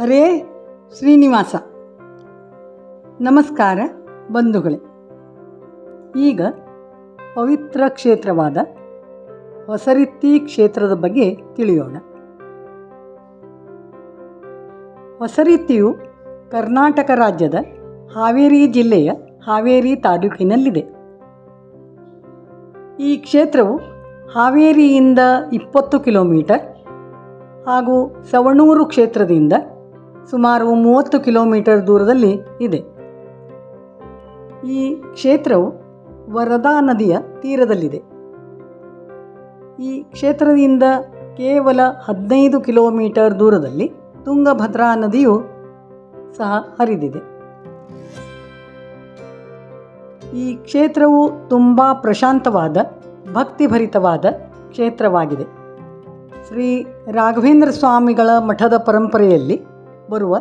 ಹರೇ ಶ್ರೀನಿವಾಸ. ನಮಸ್ಕಾರ ಬಂಧುಗಳೇ. ಈಗ ಪವಿತ್ರ ಕ್ಷೇತ್ರವಾದ ಹೊಸರಿತ್ತಿ ಕ್ಷೇತ್ರದ ಬಗ್ಗೆ ತಿಳಿಯೋಣ. ಹೊಸರಿತ್ತಿಯು ಕರ್ನಾಟಕ ರಾಜ್ಯದ ಹಾವೇರಿ ಜಿಲ್ಲೆಯ ಹಾವೇರಿ ತಾಲೂಕಿನಲ್ಲಿದೆ. ಈ ಕ್ಷೇತ್ರವು ಹಾವೇರಿಯಿಂದ ಇಪ್ಪತ್ತು ಕಿಲೋಮೀಟರ್ ಹಾಗೂ ಸವಣೂರು ಕ್ಷೇತ್ರದಿಂದ ಸುಮಾರು ಮೂವತ್ತು ಕಿಲೋಮೀಟರ್ ದೂರದಲ್ಲಿ ಇದೆ. ಈ ಕ್ಷೇತ್ರವು ವರದಾ ನದಿಯ ತೀರದಲ್ಲಿದೆ. ಈ ಕ್ಷೇತ್ರದಿಂದ ಕೇವಲ ಹದಿನೈದು ಕಿಲೋಮೀಟರ್ ದೂರದಲ್ಲಿ ತುಂಗಭದ್ರಾ ನದಿಯು ಸಹ ಹರಿದಿದೆ. ಈ ಕ್ಷೇತ್ರವು ತುಂಬ ಪ್ರಶಾಂತವಾದ, ಭಕ್ತಿಭರಿತವಾದ ಕ್ಷೇತ್ರವಾಗಿದೆ. ಶ್ರೀ ರಾಘವೇಂದ್ರ ಸ್ವಾಮಿಗಳ ಮಠದ ಪರಂಪರೆಯಲ್ಲಿ ಬರುವ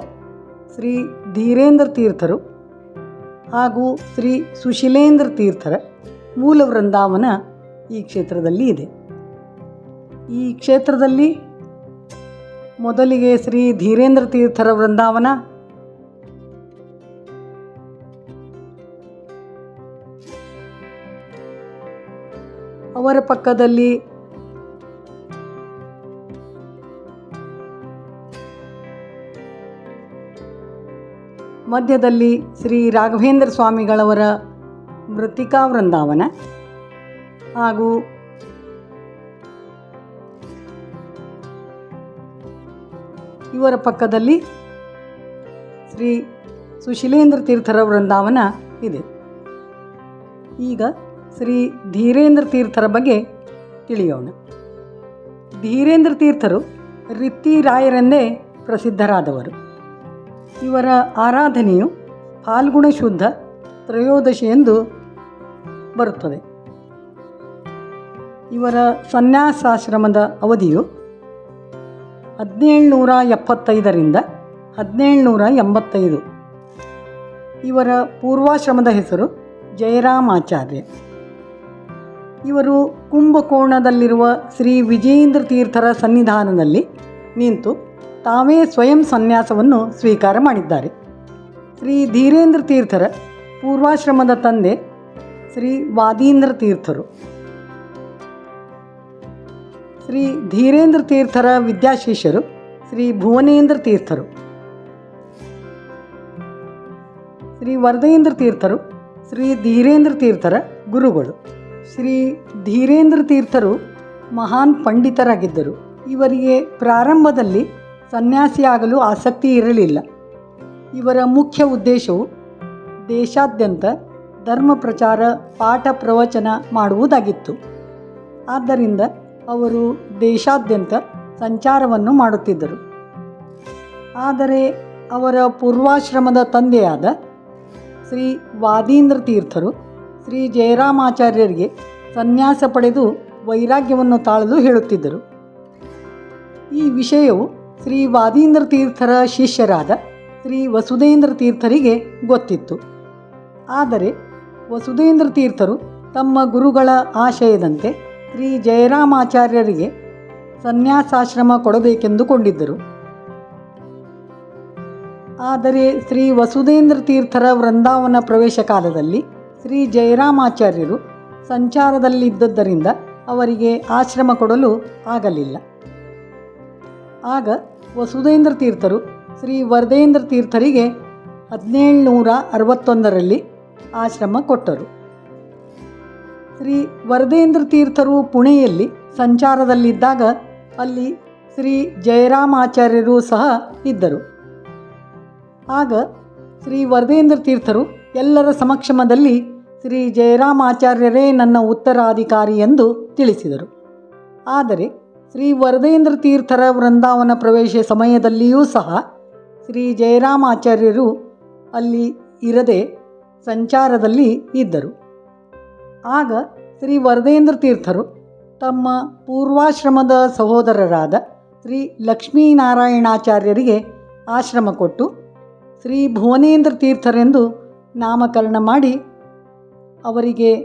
ಶ್ರೀ ಧೀರೇಂದ್ರ ತೀರ್ಥರು ಹಾಗೂ ಶ್ರೀ ಸುಶೀಲೇಂದ್ರ ತೀರ್ಥರ ಮೂಲ ವೃಂದಾವನ ಈ ಕ್ಷೇತ್ರದಲ್ಲಿ ಇದೆ. ಈ ಕ್ಷೇತ್ರದಲ್ಲಿ ಮೊದಲಿಗೆ ಶ್ರೀ ಧೀರೇಂದ್ರ ತೀರ್ಥರ ವೃಂದಾವನ, ಅವರ ಪಕ್ಕದಲ್ಲಿ ಮಧ್ಯದಲ್ಲಿ ಶ್ರೀ ರಾಘವೇಂದ್ರ ಸ್ವಾಮಿಗಳವರ ಮೃತಿಕಾ ವೃಂದಾವನ ಹಾಗೂ ಇವರ ಪಕ್ಕದಲ್ಲಿ ಶ್ರೀ ಸುಶೀಲೇಂದ್ರ ತೀರ್ಥರ ವೃಂದಾವನ ಇದೆ. ಈಗ ಶ್ರೀ ಧೀರೇಂದ್ರ ತೀರ್ಥರ ಬಗ್ಗೆ ತಿಳಿಯೋಣ. ಧೀರೇಂದ್ರ ತೀರ್ಥರು ರಿತ್ತಿ ರಾಯರೆಂದೇ ಪ್ರಸಿದ್ಧರಾದವರು. ಇವರ ಆರಾಧನೆಯು ಫಾಲ್ಗುಣ ಶುದ್ಧ ತ್ರಯೋದಶಿ ಎಂದು ಬರುತ್ತದೆ. ಇವರ ಸನ್ಯಾಸಾಶ್ರಮದ ಅವಧಿಯು ಹದಿನೇಳುನೂರ ಎಪ್ಪತ್ತೈದರಿಂದ ಹದಿನೇಳುನೂರ ಎಂಬತ್ತೈದು ಇವರ ಪೂರ್ವಾಶ್ರಮದ ಹೆಸರು ಜಯರಾಮಾಚಾರ್ಯ. ಇವರು ಕುಂಭಕೋಣದಲ್ಲಿರುವ ಶ್ರೀ ವಿಜೇಂದ್ರ ತೀರ್ಥರ ಸನ್ನಿಧಾನದಲ್ಲಿ ನಿಂತು ತಾವೇ ಸ್ವಯಂ ಸನ್ಯಾಸವನ್ನು ಸ್ವೀಕಾರ ಮಾಡಿದ್ದಾರೆ. ಶ್ರೀ ಧೀರೇಂದ್ರ ತೀರ್ಥರ ಪೂರ್ವಾಶ್ರಮದ ತಂದೆ ಶ್ರೀ ವಾದೀಂದ್ರ ತೀರ್ಥರು. ಶ್ರೀ ಧೀರೇಂದ್ರ ತೀರ್ಥರ ವಿದ್ಯಾಶೀಷರು ಶ್ರೀ ಭುವನೇಂದ್ರ ತೀರ್ಥರು. ಶ್ರೀ ವರದೇಂದ್ರ ತೀರ್ಥರು ಶ್ರೀ ಧೀರೇಂದ್ರ ತೀರ್ಥರ ಗುರುಗಳು. ಶ್ರೀ ಧೀರೇಂದ್ರ ತೀರ್ಥರು ಮಹಾನ್ ಪಂಡಿತರಾಗಿದ್ದರು. ಇವರಿಗೆ ಪ್ರಾರಂಭದಲ್ಲಿ ಸನ್ಯಾಸಿಯಾಗಲು ಆಸಕ್ತಿ ಇರಲಿಲ್ಲ. ಇವರ ಮುಖ್ಯ ಉದ್ದೇಶವು ದೇಶಾದ್ಯಂತ ಧರ್ಮ ಪ್ರಚಾರ, ಪಾಠ ಪ್ರವಚನ ಮಾಡುವುದಾಗಿತ್ತು. ಆದ್ದರಿಂದ ಅವರು ದೇಶಾದ್ಯಂತ ಸಂಚಾರವನ್ನು ಮಾಡುತ್ತಿದ್ದರು. ಆದರೆ ಅವರ ಪೂರ್ವಾಶ್ರಮದ ತಂದೆಯಾದ ಶ್ರೀ ವಾದೀಂದ್ರ ತೀರ್ಥರು ಶ್ರೀ ಜಯರಾಮಾಚಾರ್ಯರಿಗೆ ಸನ್ಯಾಸ ಪಡೆದು ವೈರಾಗ್ಯವನ್ನು ತಾಳಲು ಹೇಳುತ್ತಿದ್ದರು. ಈ ವಿಷಯವು ಶ್ರೀ ವಾದೀಂದ್ರ ತೀರ್ಥರ ಶಿಷ್ಯರಾದ ಶ್ರೀ ವಸುಧೇಂದ್ರ ತೀರ್ಥರಿಗೆ ಗೊತ್ತಿತ್ತು. ಆದರೆ ವಸುಧೇಂದ್ರ ತೀರ್ಥರು ತಮ್ಮ ಗುರುಗಳ ಆಶಯದಂತೆ ಶ್ರೀ ಜಯರಾಮಾಚಾರ್ಯರಿಗೆ ಸನ್ಯಾಸಾಶ್ರಮ ಕೊಡಬೇಕೆಂದುಕೊಂಡಿದ್ದರು. ಆದರೆ ಶ್ರೀ ವಸುಧೇಂದ್ರ ತೀರ್ಥರ ವೃಂದಾವನ ಪ್ರವೇಶ ಕಾಲದಲ್ಲಿ ಶ್ರೀ ಜಯರಾಮಾಚಾರ್ಯರು ಸಂಚಾರದಲ್ಲಿದ್ದದ್ದರಿಂದ ಅವರಿಗೆ ಆಶ್ರಮ ಕೊಡಲು ಆಗಲಿಲ್ಲ. ಆಗ ವಸುಧೇಂದ್ರ ತೀರ್ಥರು ಶ್ರೀ ವರದೇಂದ್ರ ತೀರ್ಥರಿಗೆ ಹದಿನೇಳುನೂರ ಅರವತ್ತೊಂದರಲ್ಲಿ ಆಶ್ರಮ ಕೊಟ್ಟರು. ಶ್ರೀ ವರದೇಂದ್ರ ತೀರ್ಥರು ಪುಣೆಯಲ್ಲಿ ಸಂಚಾರದಲ್ಲಿದ್ದಾಗ ಅಲ್ಲಿ ಶ್ರೀ ಜಯರಾಮಾಚಾರ್ಯರು ಸಹ ಇದ್ದರು. ಆಗ ಶ್ರೀ ವರದೇಂದ್ರ ತೀರ್ಥರು ಎಲ್ಲರ ಸಮಕ್ಷಮದಲ್ಲಿ ಶ್ರೀ ಜಯರಾಮಾಚಾರ್ಯರೇ ನನ್ನ ಉತ್ತರಾಧಿಕಾರಿ ಎಂದು ತಿಳಿಸಿದರು. ಆದರೆ ಶ್ರೀ ವರದೇಂದ್ರ ತೀರ್ಥರ ವೃಂದಾವನ ಪ್ರವೇಶ ಸಮಯದಲ್ಲಿಯೂ ಸಹ ಶ್ರೀ ಜಯರಾಮಾಚಾರ್ಯರು ಅಲ್ಲಿ ಇರದೆ ಸಂಚಾರದಲ್ಲಿ ಇದ್ದರು. ಆಗ ಶ್ರೀ ವರದೇಂದ್ರ ತೀರ್ಥರು ತಮ್ಮ ಪೂರ್ವಾಶ್ರಮದ ಸಹೋದರರಾದ ಶ್ರೀ ಲಕ್ಷ್ಮೀನಾರಾಯಣಾಚಾರ್ಯರಿಗೆ ಆಶ್ರಮ ಕೊಟ್ಟು ಶ್ರೀ ಭುವನೇಂದ್ರ ತೀರ್ಥರೆಂದು ನಾಮಕರಣ ಮಾಡಿ ಅವರಿಗೆ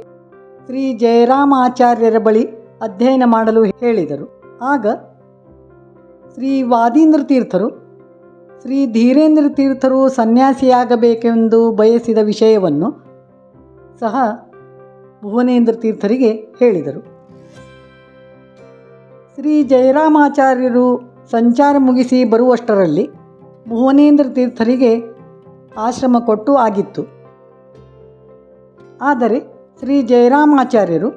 ಶ್ರೀ ಜಯರಾಮಾಚಾರ್ಯರ ಬಳಿ ಅಧ್ಯಯನ ಮಾಡಲು ಹೇಳಿದರು. ಆಗ ಶ್ರೀ ವಾದೀಂದ್ರ ತೀರ್ಥರು ಶ್ರೀ ಧೀರೇಂದ್ರ ತೀರ್ಥರು ಸನ್ಯಾಸಿಯಾಗಬೇಕೆಂದು ಬಯಸಿದ ವಿಷಯವನ್ನು ಸಹ ಭುವನೇಂದ್ರ ತೀರ್ಥರಿಗೆ ಹೇಳಿದರು. ಶ್ರೀ ಜಯರಾಮಾಚಾರ್ಯರು ಸಂಚಾರ ಮುಗಿಸಿ ಬರುವಷ್ಟರಲ್ಲಿ ಭುವನೇಂದ್ರ ತೀರ್ಥರಿಗೆ ಆಶ್ರಮ ಕೊಟ್ಟು ಆಗಿತ್ತು. ಆದರೆ ಶ್ರೀ ಜಯರಾಮಾಚಾರ್ಯರು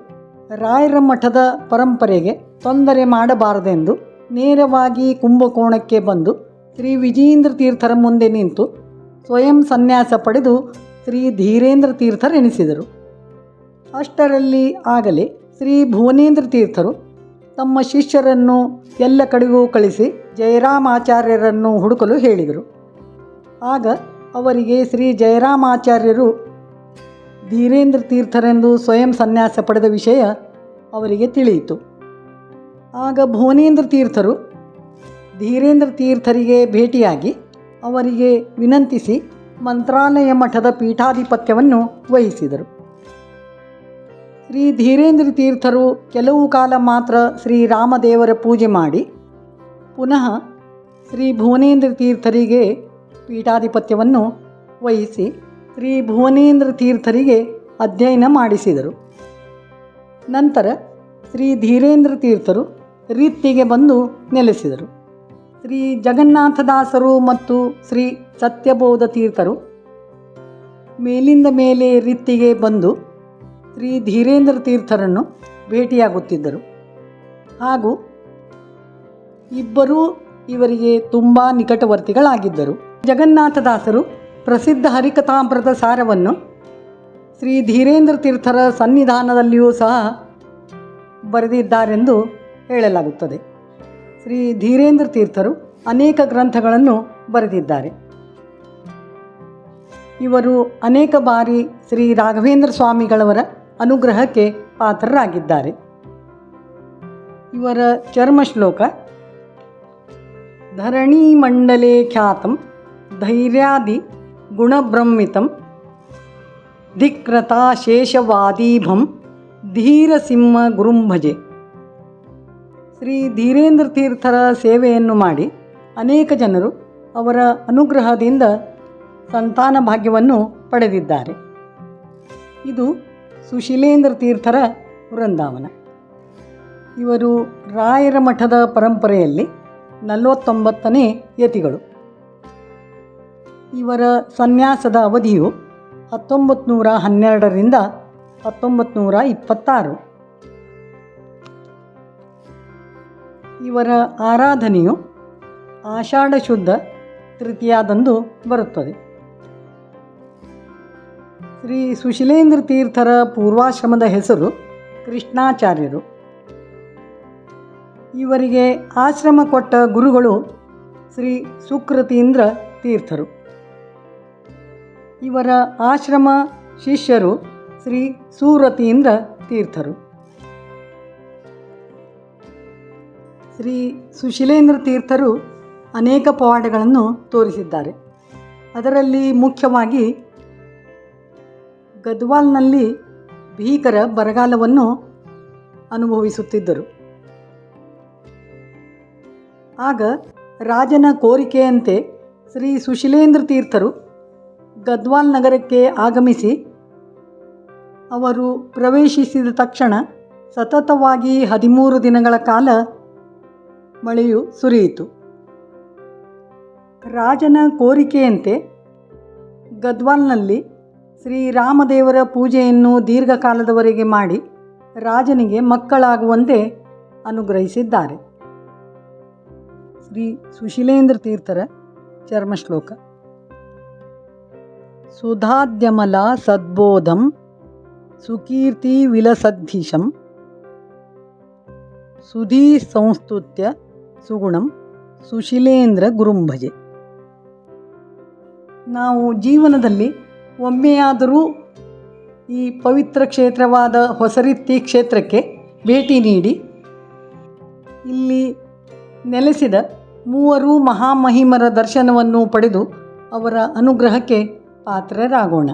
ರಾಯರ ಮಠದ ಪರಂಪರೆಗೆ ತೊಂದರೆ ಮಾಡಬಾರದೆಂದು ನೇರವಾಗಿ ಕುಂಭಕೋಣಕ್ಕೆ ಬಂದು ಶ್ರೀ ವಿಜೇಂದ್ರ ತೀರ್ಥರ ಮುಂದೆ ನಿಂತು ಸ್ವಯಂ ಸನ್ಯಾಸ ಪಡೆದು ಶ್ರೀ ಧೀರೇಂದ್ರ ತೀರ್ಥರೆನಿಸಿದರು ಅಷ್ಟರಲ್ಲಿ ಆಗಲೇ ಶ್ರೀ ಭುವನೇಂದ್ರ ತೀರ್ಥರು ತಮ್ಮ ಶಿಷ್ಯರನ್ನು ಎಲ್ಲ ಕಡೆಗೂ ಕಳಿಸಿ ಜಯರಾಮಾಚಾರ್ಯರನ್ನು ಹುಡುಕಲು ಹೇಳಿದರು. ಆಗ ಅವರಿಗೆ ಶ್ರೀ ಜಯರಾಮಾಚಾರ್ಯರು ಧೀರೇಂದ್ರ ತೀರ್ಥರೆಂದು ಸ್ವಯಂ ಸನ್ಯಾಸ ಪಡೆದ ವಿಷಯ ಅವರಿಗೆ ತಿಳಿಯಿತು. ಆಗ ಭುವನೇಂದ್ರ ತೀರ್ಥರು ಧೀರೇಂದ್ರ ತೀರ್ಥರಿಗೆ ಭೇಟಿಯಾಗಿ ಅವರಿಗೆ ವಿನಂತಿಸಿ ಮಂತ್ರಾಲಯ ಮಠದ ಪೀಠಾಧಿಪತ್ಯವನ್ನು ವಹಿಸಿದರು. ಶ್ರೀ ಧೀರೇಂದ್ರ ತೀರ್ಥರು ಕೆಲವು ಕಾಲ ಮಾತ್ರ ಶ್ರೀರಾಮದೇವರ ಪೂಜೆ ಮಾಡಿ, ಪುನಃ ಶ್ರೀ ಭುವನೇಂದ್ರ ತೀರ್ಥರಿಗೆ ಪೀಠಾಧಿಪತ್ಯವನ್ನು ವಹಿಸಿ ಶ್ರೀ ಭುವನೇಂದ್ರ ತೀರ್ಥರಿಗೆ ಅಧ್ಯಯನ ಮಾಡಿಸಿದರು. ನಂತರ ಶ್ರೀ ಧೀರೇಂದ್ರ ತೀರ್ಥರು ರೀತಿಗೆ ಬಂದು ನೆಲೆಸಿದರು. ಶ್ರೀ ಜಗನ್ನಾಥದಾಸರು ಮತ್ತು ಶ್ರೀ ಸತ್ಯಬೋಧ ತೀರ್ಥರು ಮೇಲಿಂದ ಮೇಲೆ ರೀತಿಗೆ ಬಂದು ಶ್ರೀ ಧೀರೇಂದ್ರ ತೀರ್ಥರನ್ನು ಭೇಟಿಯಾಗುತ್ತಿದ್ದರು. ಹಾಗೂ ಇಬ್ಬರೂ ಇವರಿಗೆ ತುಂಬ ನಿಕಟವರ್ತಿಗಳಾಗಿದ್ದರು. ಜಗನ್ನಾಥದಾಸರು ಪ್ರಸಿದ್ಧ ಹರಿಕಥಾಮೃತ ಸಾರವನ್ನು ಶ್ರೀ ಧೀರೇಂದ್ರ ತೀರ್ಥರ ಸನ್ನಿಧಾನದಲ್ಲಿಯೂ ಸಹ ಬರೆದಿದ್ದಾರೆಂದು ಹೇಳಲಾಗುತ್ತದೆ. ಶ್ರೀ ಧೀರೇಂದ್ರ ತೀರ್ಥರು ಅನೇಕ ಗ್ರಂಥಗಳನ್ನು ಬರೆದಿದ್ದಾರೆ. ಇವರು ಅನೇಕ ಬಾರಿ ಶ್ರೀ ರಾಘವೇಂದ್ರ ಸ್ವಾಮಿಗಳವರ ಅನುಗ್ರಹಕ್ಕೆ ಪಾತ್ರರಾಗಿದ್ದಾರೆ. ಇವರ ಚರ್ಮ ಶ್ಲೋಕ, ಧರಣಿ ಮಂಡಲೆ ಖ್ಯಾತಂ ಧೈರ್ಯಾದಿ ಗುಣಬ್ರಹ್ಮಿತಂ ಧಿಕ್ರತಾಶೇಷವಾದೀಭಂ ಧೀರಸಿಂಹ ಗುರುಂಭಜೆ. ಶ್ರೀ ಧೀರೇಂದ್ರ ತೀರ್ಥರ ಸೇವೆಯನ್ನು ಮಾಡಿ ಅನೇಕ ಜನರು ಅವರ ಅನುಗ್ರಹದಿಂದ ಸಂತಾನ ಭಾಗ್ಯವನ್ನು ಪಡೆದಿದ್ದಾರೆ. ಇದು ಸುಶೀಲೇಂದ್ರ ತೀರ್ಥರ ವೃಂದಾವನ. ಇವರು ರಾಯರ ಮಠದ ಪರಂಪರೆಯಲ್ಲಿ ನಲವತ್ತೊಂಬತ್ತನೇ ಯತಿಗಳು. ಇವರ ಸನ್ಯಾಸದ ಅವಧಿಯು ಹತ್ತೊಂಬತ್ತು ನೂರ ಹನ್ನೆರಡರಿಂದ ಹತ್ತೊಂಬತ್ತು ನೂರ ಇಪ್ಪತ್ತಾರು. ಇವರ ಆರಾಧನೆಯು ಆಷಾಢ ಶುದ್ಧ ತೃತೀಯಾದಂದು ಬರುತ್ತದೆ. ಶ್ರೀ ಸುಶೀಲೇಂದ್ರ ತೀರ್ಥರ ಪೂರ್ವಾಶ್ರಮದ ಹೆಸರು ಕೃಷ್ಣಾಚಾರ್ಯರು. ಇವರಿಗೆ ಆಶ್ರಮ ಕೊಟ್ಟ ಗುರುಗಳು ಶ್ರೀ ಸುಕೃತೀಂದ್ರ ತೀರ್ಥರು. ಇವರ ಆಶ್ರಮ ಶಿಷ್ಯರು ಶ್ರೀ ಸೂರತೀಂದ್ರ ತೀರ್ಥರು. ಶ್ರೀ ಸುಶೀಲೇಂದ್ರ ತೀರ್ಥರು ಅನೇಕ ಪವಾಡಗಳನ್ನು ತೋರಿಸಿದ್ದಾರೆ. ಅದರಲ್ಲಿ ಮುಖ್ಯವಾಗಿ ಗದ್ವಾಲ್ನಲ್ಲಿ ಭೀಕರ ಬರಗಾಲವನ್ನು ಅನುಭವಿಸುತ್ತಿದ್ದರು. ಆಗ ರಾಜನ ಕೋರಿಕೆಯಂತೆ ಶ್ರೀ ಸುಶೀಲೇಂದ್ರ ತೀರ್ಥರು ಗದ್ವಾಲ್ ನಗರಕ್ಕೆ ಆಗಮಿಸಿ ಅವರು ಪ್ರವೇಶಿಸಿದ ತಕ್ಷಣ ಸತತವಾಗಿ ಹದಿಮೂರು ದಿನಗಳ ಕಾಲ ಮಳೆಯು ಸುರಿಯಿತು. ರಾಜನ ಕೋರಿಕೆಯಂತೆ ಗದ್ವಾಲ್ನಲ್ಲಿ ಶ್ರೀರಾಮದೇವರ ಪೂಜೆಯನ್ನು ದೀರ್ಘಕಾಲದವರೆಗೆ ಮಾಡಿ ರಾಜನಿಗೆ ಮಕ್ಕಳಾಗುವಂತೆ ಅನುಗ್ರಹಿಸಿದ್ದಾರೆ. ಶ್ರೀ ಸುಶೀಲೇಂದ್ರ ತೀರ್ಥರ ಚರ್ಮಶ್ಲೋಕ. ಸುಧಾದ್ಯಮಲ ಸದ್ಬೋಧಂ ಸುಕೀರ್ತಿ ವಿಲಸದ್ಧಿಶಂ ಸುಧೀ ಸಂಸ್ತುತ್ಯ ಸುಗುಣಂ ಸುಶೀಲೇಂದ್ರ ಗುರುಂಭಜೆ ನಾವು ಜೀವನದಲ್ಲಿ ಒಮ್ಮೆಯಾದರೂ ಈ ಪವಿತ್ರ ಕ್ಷೇತ್ರವಾದ ಹೊಸರಿತ್ತಿ ಕ್ಷೇತ್ರಕ್ಕೆ ಭೇಟಿ ನೀಡಿ, ಇಲ್ಲಿ ನೆಲೆಸಿದ ಮೂವರು ಮಹಾಮಹಿಮರ ದರ್ಶನವನ್ನು ಪಡೆದು ಅವರ ಅನುಗ್ರಹಕ್ಕೆ ಪಾತ್ರರಾಗೋಣ.